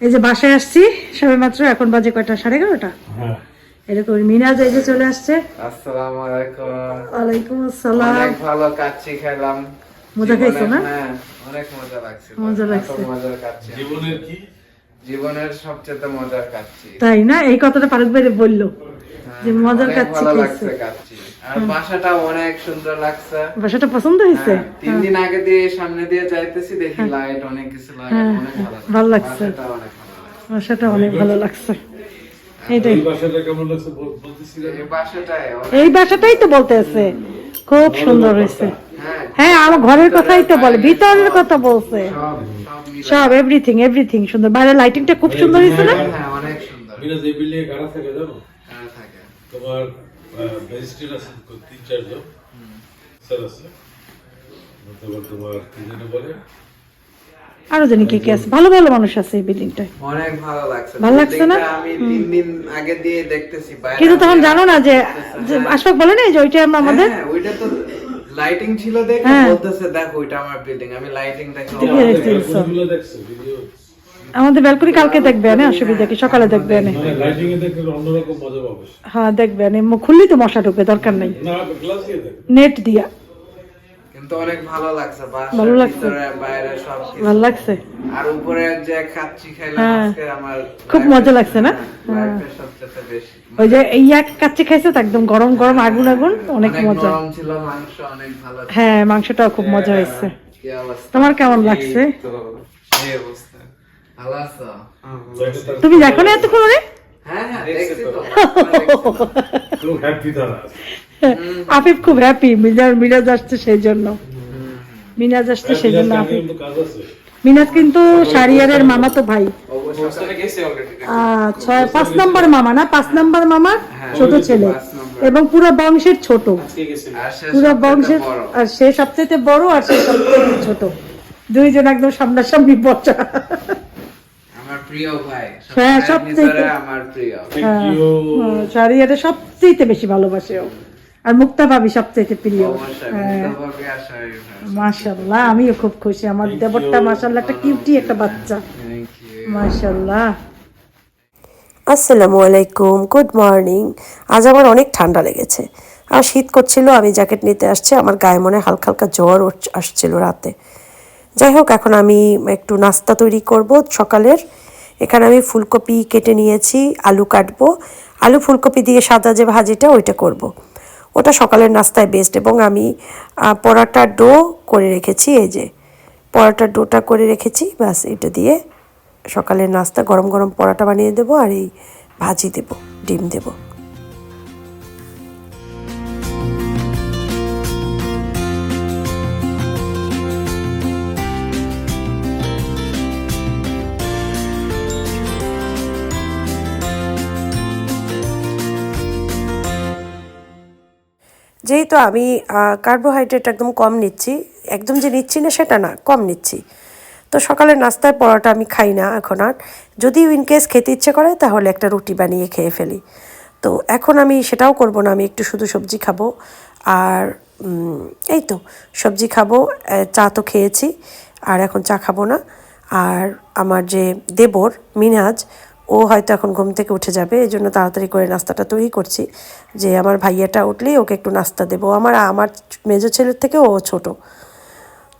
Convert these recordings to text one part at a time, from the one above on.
এই যে বাসায় আসছি সবে মাত্র এখন বাজে কয়টা? সাড়ে এগারোটা? হ্যাঁ। এরকম মিনাজ এই যে চলে আসছে। আসসালামু আলাইকুম। ওয়ালাইকুম আসসালাম। অনেক ভালো কাচ্চি খেলাম। মজা খাইছো না? হ্যাঁ অনেক মজা লাগছে। মজা লাগছে। মজার কাচ্চি জীবনের কি? জীবনের সবচেয়ে মজার কাচ্চি তাই না? এই কথাটা ফারুক ভাই বলল হ্যাঁ, যে মজার কাচ্চি খেয়েছে। লাগছে কাচ্চি আর বাসাটা অনেক সুন্দর লাগছে। বাসাটা পছন্দ হয়েছে? হ্যাঁ, তিন দিন আগে দিয়ে সামনে দিয়ে যাইতেছি দেখি লাইট অনেক কিছু হ্যাঁ, অনেক ভালো ভালো লাগছে। বাসাটা অনেক ভালো লাগছে। বাসাটা অনেক ভালো লাগছে। এইটাই। এই বাসাটাই তো বলতে আছে। খুব সুন্দর হয়েছে। হ্যাঁ হ্যাঁ আমার ঘরের কথাই তো বলে ভিতরের কথা বলছে। সব এভরিথিং এভরিথিং সুন্দর। বাইরে লাইটিংটা খুব সুন্দর হয়েছে না? হ্যাঁ অনেক সুন্দর। তোমার ম্যাজিস্ট্রেট আছে তিন চারজন স্যার আছে। তারপর তোমার কি যেন বলে। আরও জানি কি কি আছে। ভালো ভালো মানুষ আছে এই বিল্ডিংটায় অনেক ভালো লাগছে। ভালো লাগছে না? আমি তিন দিন আগে দিয়ে দেখতেছি বাইরে কিন্তু তখন জানো না যে আশফাক বলে না যে ওইটা আমরা আমাদের? হ্যাঁ, ওইটা তো লাইটিং ছিল দেখে হ্যাঁ। বলতেছে দেখো ওইটা আমার বিল্ডিং আমি লাইটিং দেখে। হয়ে ভিডিও আমাদের ব্যালকনি কালকে দেখবে না অসুবিধা কি? সকালে দেখবে না মানে লাইটিং এ দেখলে অন্যরকম মজা পাবে। হ্যাঁ দেখবে না খুললেই তো মশা ঢুকবে দরকার নেই। নেট দিয়া। কিন্তু অনেক ভালো লাগছে ভালো লাগছে? বাইরে সব ভালো লাগছে? আর উপরে যে খাচ্ছি খাইলাম হ্যাঁ। আজকে আমার খুব মজা লাগছে না? হ্যাঁ, বেশি। ওই যে এই এক কাচ্চি খাইছে তো একদম গরম গরম আগুন আগুন অনেক মজা। নরম ছিল মাংস অনেক ভালো হ্যাঁ মাংসটাও খুব মজা হয়েছে। তোমার কেমন লাগছে? এই অবস্থা। তুমি দেখো না এতক্ষণ রে হ্যাঁ হ্যাঁ আফিফ খুব হ্যাপি মিনাজ মিনাজ আসছে সেই জন্য মিনাজ আসছে সেই জন্য আফিফ। মিনাজ কিন্তু শারিয়ারের মামা তো ভাই। ছয় পাঁচ নম্বর মামা না? পাঁচ নম্বর মামার হ্যাঁ, ছোট ছেলে। এবং পুরো বংশের ছোট। পুরো বংশের আর সে সবচেয়ে বড় আর সে সবচেয়ে ছোট। দুইজন একদম সামনাসামনি বসা প্রিয় ভাই হ্যাঁ, সবচেয়ে- আমার প্রিয়। থ্যাংক সবচেয়ে বেশি ভালোবাসে ও। আর মুক্তা ভাবি সবচেয়ে প্রিয় অবশ্যই হ্যাঁ। মাশাল্লাহ আমিও খুব খুশি। আমার দেবরটা মাশাল্লাহ একটা কিউটি একটা বাচ্চা. মাশাল্লাহ আসসালামু আলাইকুম গুড মর্নিং। আজ আমার অনেক ঠান্ডা লেগেছে। আর শীত করছিল আমি জ্যাকেট নিতে আসছি আমার গায়ে মনে হালকা হালকা জ্বর আসছিল রাতে। যাই হোক এখন আমি একটু নাস্তা তৈরি করব সকালের। এখানে আমি ফুলকপি কেটে নিয়েছি, আলু কাটবো। আলু ফুলকপি দিয়ে সাদা যে ভাজিটা, ওইটা করব। ওটা সকালের নাস্তায় বেস্ট এবং আমি পরাটা ডো করে রেখেছি, এই যে। পরাটার ডোটা করে রেখেছি, ব্যাস, এটা দিয়ে সকালের নাস্তা, গরম গরম পরাটা বানিয়ে দেবো আর এই ভাজি দেবো, ডিম দেবো। যেহেতু আমি কার্বোহাইড্রেট একদম কম নিচ্ছি, একদম যে নিচ্ছি না সেটা না, কম নিচ্ছি। তো সকালের নাস্তার পরোটা আমি খাই না এখন আর। যদি ইনকেস খেতে ইচ্ছে করে, তাহলে একটা রুটি বানিয়ে খেয়ে ফেলি। তো এখন আমি সেটাও করব না, আমি একটু শুধু সবজি খাব। আর এই তো, সবজি খাব চা তো খেয়েছি, আর এখন চা খাব না। আর আমার যে দেবর, মিনাজ ও হয়তো এখন ঘুম থেকে উঠে যাবে, এই জন্য তাড়াতাড়ি করে নাস্তাটা তৈরি করছি। যে আমার ভাইয়াটা উঠলেই ওকে একটু নাস্তা দেবো। আমার আমার মেজো ছেলের থেকে ও ছোট।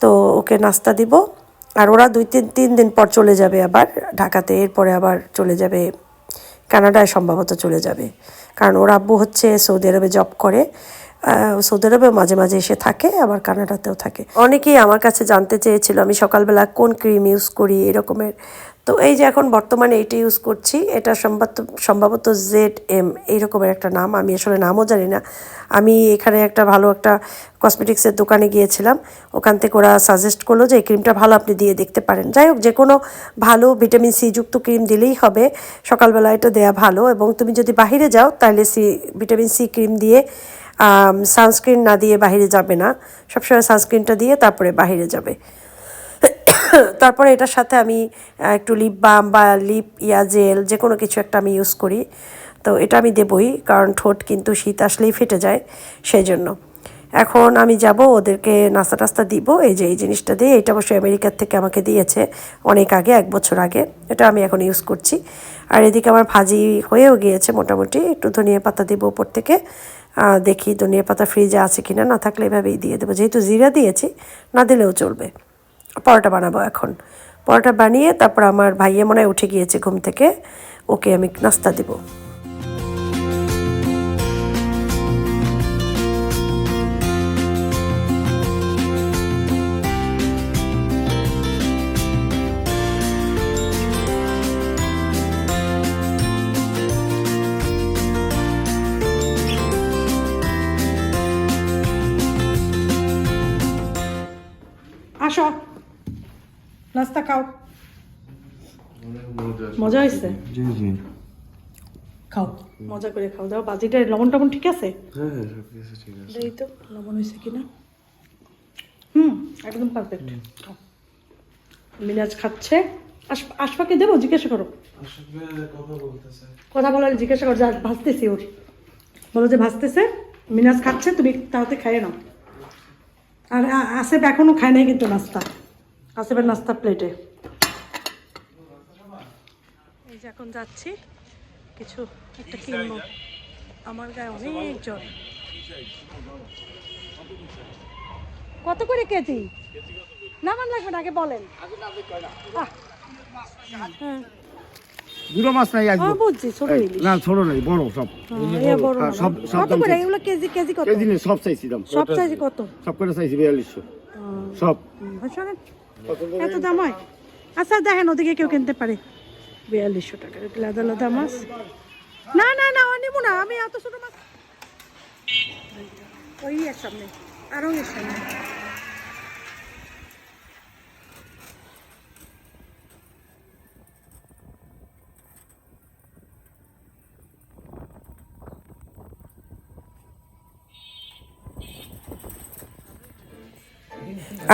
তো ওকে নাস্তা দিব। আর ওরা দুই তিন তিন দিন পর চলে যাবে আবার ঢাকাতে। এরপরে আবার চলে যাবে, কানাডায় সম্ভবত চলে যাবে। কারণ ওর আব্বু হচ্ছে সৌদি আরবে জব করে। সৌদি আরবে মাঝে মাঝে এসে থাকে, আবার কানাডাতেও থাকে। অনেকেই আমার কাছে জানতে চেয়েছিল, আমি সকালবেলা কোন ক্রিম ইউজ করি এরকমের। তো এই যে এখন বর্তমানে এইটা ইউজ করছি, এটা সম্ভবত সম্ভবত জেড এম, এইরকমের একটা নাম, আমি আসলে নামও জানি না। আমি এখানে একটা ভালো একটা কসমেটিক্সের দোকানে গিয়েছিলাম, ওখান থেকে ওরা সাজেস্ট করল যে এই ক্রিমটা ভালো আপনি দিয়ে দেখতে পারেন। যাই হোক যে কোনো ভালো ভিটামিন সি যুক্ত ক্রিম দিলেই হবে, সকালবেলা এটা দেয়া ভালো। এবং তুমি যদি বাহিরে যাও, তাহলে সি, ভিটামিন সি ক্রিম দিয়ে সানস্ক্রিন না দিয়ে বাহিরে যাবে না। সবসময় সানস্ক্রিনটা দিয়ে তারপরে বাহিরে যাবে। তারপরে এটার সাথে আমি একটু লিপ বাম বা লিপ ইয়া জেল যে কোনো কিছু একটা আমি ইউজ করি। তো এটা আমি দেবই, কারণ ঠোঁট কিন্তু শীত আসলেই ফেটে যায় সেই জন্য এখন আমি যাব, ওদেরকে নাস্তা টাস্তা দিব। এই যে, এই জিনিসটা দিয়ে, এটা অবশ্যই আমেরিকার থেকে আমাকে দিয়েছে অনেক আগে, এক বছর আগে। এটা আমি এখন ইউজ করছি। আর এদিকে আমার ভাজি হয়েও গিয়েছে মোটামুটি। একটু ধনিয়া পাতা দিব উপর থেকে। দেখি ধনিয়া পাতা ফ্রিজে আছে কি না থাকলে এভাবেই দিয়ে দেবো। যেহেতু জিরা দিয়েছি, না দিলেও চলবে। পরোটা বানাবো এখন। পরোটা বানিয়ে তারপর আমার ভাইয়ে মনে হয় উঠে গিয়েছে ঘুম থেকে, ওকে আমি নাস্তা দিব। মজা হয়েছে? জি জি। খাও মজা করে খাও। দাও বাজিটা লবণ টবণ ঠিক আছে? হ্যাঁ হ্যাঁ সব কিছু ঠিক আছে। এই তো লবণ হয়েছে কিনা? হুম একদম পারফেক্ট মিনাজ খাচ্ছে। আশ- আশফাকে দেবো জিজ্ঞাসা করো। কথা বলার জিজ্ঞাসা করো যা ভাজতেছি ওর। বলো যে ভাজতেছে মিনাজ খাচ্ছে তুমি তাড়াতাড়ি খাইয়ে নাও। আর আসেফ এখনও খায় নাই কিন্তু নাস্তা। আসেফের নাস্তা প্লেটে এই এখন যাচ্ছি। কিছু একটা কিনবো। আমার গায়ে অনেক জ্বর কত করে কেজি? নামান লাগবে না আগে বলেন। আহ, হ্যাঁ। মাছ নাই আজ বুঝছি ছোট না ছোট নাই বড় সব। হ্যাঁ, বড়। সব সব কত করে? এগুলো কেজি কেজি কত? কেজি নেই সব চাইছি দাম। সব সাইজে কত? সব করে চাইছি বিয়াল্লিশশো। সব। শোনেন এত দাম হয়? আচ্ছা দেখেন ওদিকে কেউ কিনতে পারে। বিয়াল্লিশশো টাকা। লাদা লাদা মাছ? না না না না, আমি এত ছোট মাছ। ওই এর সামনে, আরও এর সামনে।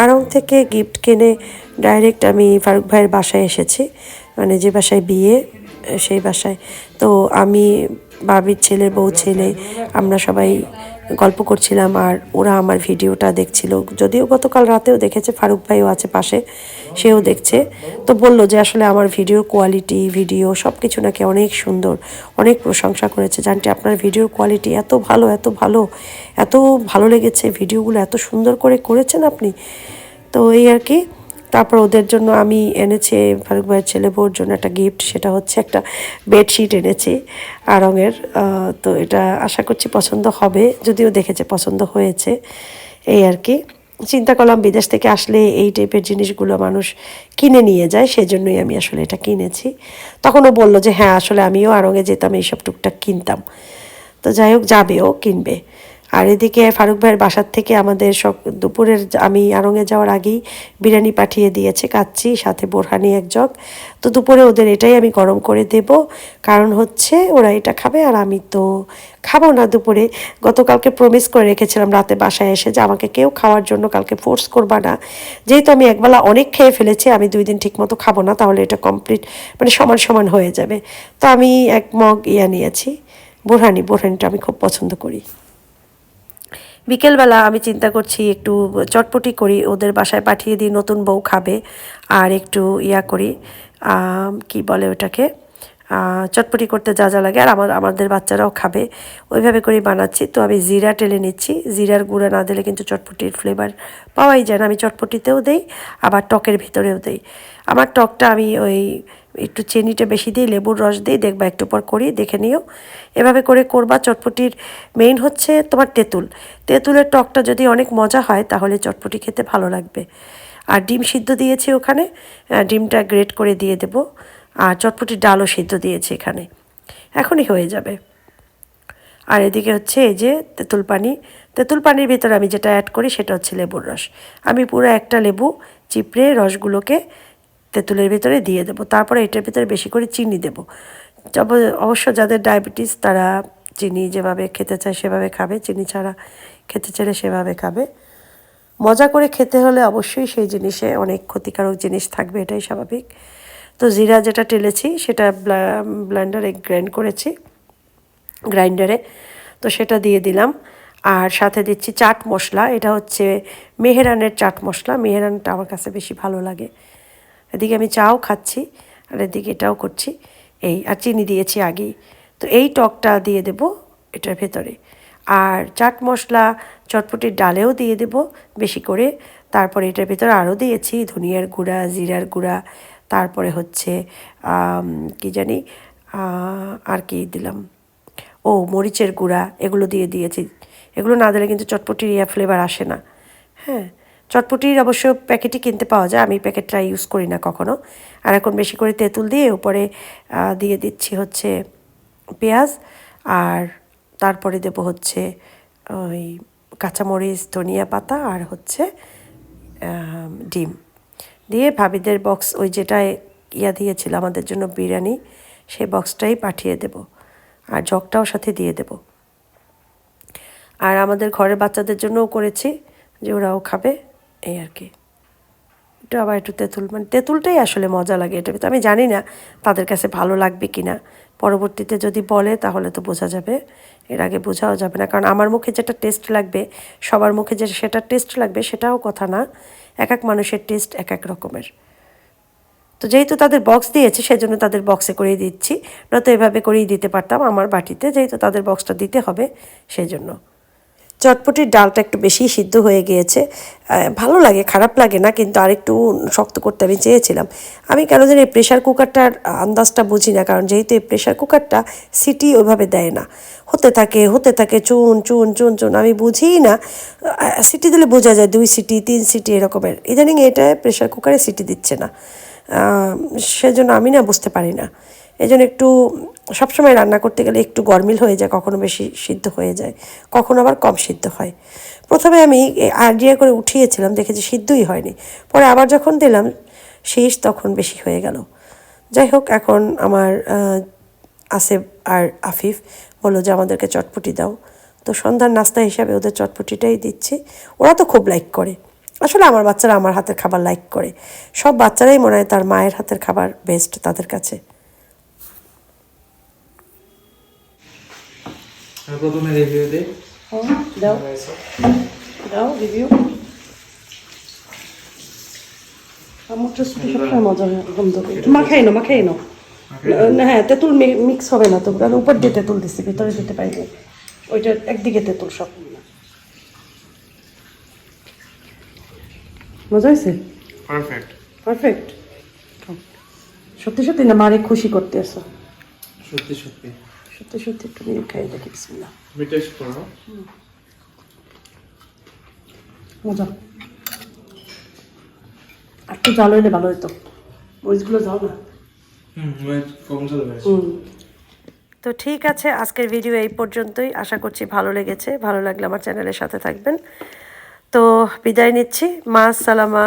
আড়ং থেকে গিফট কিনে ডাইরেক্ট আমি ফারুক ভাইয়ের বাসায় এসেছি। মানে যে বাসায় বিয়ে, সেই বাসায়। তো আমি বাবির ছেলে, বউ ছেলে, আমরা সবাই গল্প করছিলাম আর ওরা আমার ভিডিওটা দেখছিল। যদিও গতকাল রাতেও দেখেছে, ফারুক ভাইও আছে পাশে, সেও দেখছে। তো বলল যে আসলে আমার ভিডিওর কোয়ালিটি, ভিডিও সব কিছু নাকি অনেক সুন্দর, অনেক প্রশংসা করেছে। জানটি, আপনার ভিডিওর কোয়ালিটি এত ভালো এত ভালো এত ভালো লেগেছে, ভিডিওগুলো এত সুন্দর করে করেছেন আপনি। তো এই আর কি। তারপর ওদের জন্য আমি এনেছি ফারুক ভাইয়ের ছেলে বউর জন্য একটা গিফট সেটা হচ্ছে একটা বেডশিট এনেছি আড়ঙের আহ, তো এটা আশা করছি পছন্দ হবে যদিও দেখেছে পছন্দ হয়েছে। এই আর কি। চিন্তা করলাম বিদেশ থেকে আসলে এই টাইপের জিনিসগুলো মানুষ কিনে নিয়ে যায় সেজন্যই আমি আসলে এটা কিনেছি। তখন ও বলল যে হ্যাঁ আসলে আমিও আড়ঙে যেতাম এইসব টুকটাক কিনতাম। তো যাই হোক যাবেও কিনবে। আর এদিকে ফারুক ভাইয়ের বাসার থেকে আমাদের সব দুপুরের আমি আড়ঙে যাওয়ার আগেই বিরিয়ানি পাঠিয়ে দিয়েছে কাচ্চি, সাথে বোরহানি এক জগ। তো দুপুরে ওদের এটাই আমি গরম করে দেব। কারণ হচ্ছে ওরা এটা খাবে আর আমি তো খাব না দুপুরে। গতকালকে প্রমিস করে রেখেছিলাম রাতে বাসায় এসে যে আমাকে কেউ খাওয়ার জন্য কালকে ফোর্স করবা না। যেহেতু আমি একবেলা অনেক খেয়ে ফেলেছি, আমি দুই দিন ঠিকমতো খাব না, তাহলে এটা কমপ্লিট মানে সমান সমান হয়ে যাবে। তো আমি এক মগ ইয়া নিয়েছি। বোরহানি, বোরহানিটা আমি খুব পছন্দ করি। বিকেলবেলা আমি চিন্তা করছি একটু চটপটি করি, ওদের বাসায় পাঠিয়ে দিই, নতুন বউ খাবে, আর একটু ইয়া করি কি বলে ওটাকে চটপটি করতে যা যা লাগে, আর আমার, আমাদের বাচ্চারাও খাবে, ওইভাবে করেই বানাচ্ছি। তো আমি জিরা টেলে নিচ্ছি, জিরার গুঁড়া না দিলে কিন্তু চটপটির ফ্লেভার পাওয়াই যায় না। আমি চটপটিতেও দেই, আবার টকের ভিতরেও দেই। আমার টকটা আমি ওই একটু চিনিটা বেশি দিই, লেবুর রস দিই, দেখবা একটু পর করি, দেখে নিও। এভাবে করে করবা, চটপটির মেইন হচ্ছে তোমার তেঁতুল। তেঁতুলের টকটা যদি অনেক মজা হয়, তাহলে চটপটি খেতে ভালো লাগবে। আর ডিম সিদ্ধ দিয়েছি ওখানে ডিমটা গ্রেট করে দিয়ে দেব। আর চটপটির ডালও সিদ্ধ দিয়েছি এখানে। এখনই হয়ে যাবে। আর এদিকে হচ্ছে এই যে তেঁতুল পানি। তেঁতুল পানির ভিতরে আমি যেটা অ্যাড করি, সেটা হচ্ছে লেবুর রস। আমি পুরো একটা লেবু, চিপড়ে, রসগুলোকে তেঁতুলের ভিতরে দিয়ে দেবো। তারপরে এটার ভিতরে বেশি করে চিনি দেবো। অবশ্য যাদের ডায়াবেটিস তারা চিনি যেভাবে খেতে চায় সেভাবে খাবে। চিনি ছাড়া খেতে চাইলে সেভাবে খাবে। মজা করে খেতে হলে অবশ্যই সেই জিনিসে অনেক ক্ষতিকারক জিনিস থাকবে, এটাই স্বাভাবিক। তো জিরা যেটা টেলেছি সেটা ব্লেন্ডারে গ্রাইন্ড করেছি, গ্রাইন্ডারে। তো সেটা দিয়ে দিলাম। আর সাথে দিচ্ছি চাট মশলা। এটা হচ্ছে মেহেরানের চাট মশলা। মেহেরানটা আমার কাছে বেশি ভালো লাগে। এদিকে আমি চাও খাচ্ছি, আর এদিকে এটাও করছি। এই, আর চিনি দিয়েছি আগেই। তো এই টকটা দিয়ে দেব এটার ভেতরে। আর চাট মশলা, চটপটির ডালেও দিয়ে দেব বেশি করে। তারপরে এটার ভেতরে আরও দিয়েছি ধনিয়ার গুঁড়া, জিরার গুঁড়া। তারপরে হচ্ছে কি জানি আর কি দিলাম? ও, মরিচের গুঁড়া, এগুলো দিয়ে দিয়েছি। এগুলো না দিলে কিন্তু চটপটির ইয়া ফ্লেভার আসে না। হ্যাঁ চটপটির অবশ্য প্যাকেটই কিনতে পাওয়া যায়। আমি প্যাকেটটা ইউজ করি না কখনো। আর এখন বেশি করে তেঁতুল দিয়ে উপরে দিয়ে দিচ্ছি হচ্ছে পেঁয়াজ। আর তারপরে দেব হচ্ছে ওই কাঁচামরিচ, ধনিয়া পাতা আর হচ্ছে ডিম। দিয়ে ভাবিদের বক্স ওই যেটায় ইয়া দিয়েছিল আমাদের জন্য বিরিয়ানি, সেই বক্সটাই পাঠিয়ে দেব। আর জগটাও সাথে দিয়ে দেব। আর আমাদের ঘরের বাচ্চাদের জন্যও করেছি যে ওরাও খাবে। এই আর কি। একটু আবার একটু তেঁতুল মানে তেঁতুলটাই আসলে মজা লাগে এটা তো আমি জানি না তাদের কাছে ভালো লাগবে কি না পরবর্তীতে যদি বলে তাহলে তো বোঝা যাবে। এর আগে বোঝাও যাবে না। কারণ আমার মুখে যেটা টেস্ট লাগবে, সবার মুখে যে সেটা টেস্ট লাগবে সেটাও কথা না। এক এক মানুষের টেস্ট এক এক রকমের। তো যেহেতু তাদের বক্স দিয়েছে, সেজন্য তাদের বক্সে করেই দিচ্ছি। নয়তো এভাবে করেই দিতে পারতাম আমার বাটিতে, যেহেতু তাদের বক্সটা দিতে হবে সেই জন্য চটপটির ডালটা একটু বেশি সিদ্ধ হয়ে গিয়েছে। ভালো লাগে, খারাপ লাগে না, কিন্তু আরেকটু শক্ত করতে আমি চেয়েছিলাম। আমি কেন জানি প্রেশার কুকারটার আন্দাজটা বুঝি না, কারণ যেহেতু এই প্রেশার কুকারটা সিটি ওইভাবে দেয় না। হতে থাকে হতে থাকে, চুন চুন চুন চুন, আমি বুঝিই না। সিটি দিলে বোঝা যায়, দুই সিটি তিন সিটি এরকমের। ইদানিং এটা প্রেশার কুকারে সিটি দিচ্ছে না। সেজন্য আমি না বুঝতে পারি না। এই জন্য একটু সবসময় রান্না করতে গেলে একটু গরমিল হয়ে যায়, কখনো বেশি সিদ্ধ হয়ে যায়, কখনো আবার কম সিদ্ধ হয়। প্রথমে আমি আইডিয়া করে উঠিয়েছিলাম, দেখেছি সিদ্ধই হয়নি। পরে আবার যখন দিলাম, শেষ তখন বেশি হয়ে গেল। যাই হোক, এখন আমার আসেফ আর আফিফ বলল যে আমাদেরকে চটপটি দাও। তো সন্ধ্যার নাস্তা হিসাবে ওদের চটপটিটাই দিচ্ছি। ওরা তো খুব লাইক করে। আসলে আমার বাচ্চারা আমার হাতের খাবার লাইক করে। সব বাচ্চারাই মনে হয় তার মায়ের হাতের খাবার বেস্ট তাদের কাছে। প্রথমে রিভিউ দিই। দাও। দাও রিভিউ আমার সবসময় মজা হয় গন্ধ মাখাই নাও মাখাই নাও। না, হ্যাঁ তেঁতুল মিক্স হবে না তো উপর দিয়ে তেঁতুল দিচ্ছি ভিতরে দিতে পারিনি ওইটা একদিকে তেঁতুল সব। মজা হয়েছে? পারফেক্ট পারফেক্ট সত্যি সত্যি না মারে খুশি করতে আসো? সত্যি সত্যি। সত্যি সত্যি একটু নিয়ে খাই দেখি বিসমিল্লাহ। আমি টেস্ট করব মজা। আর একটু জাল হইলে ভালো হতো মরিচগুলো যাও না? হুম কম চলবে হুম। তো ঠিক আছে আজকের ভিডিও এই পর্যন্তই। আশা করছি ভালো লেগেছে। ভালো লাগলে আমার চ্যানেলের সাথে থাকবেন। তো বিদায় নিচ্ছি। মা সালামা।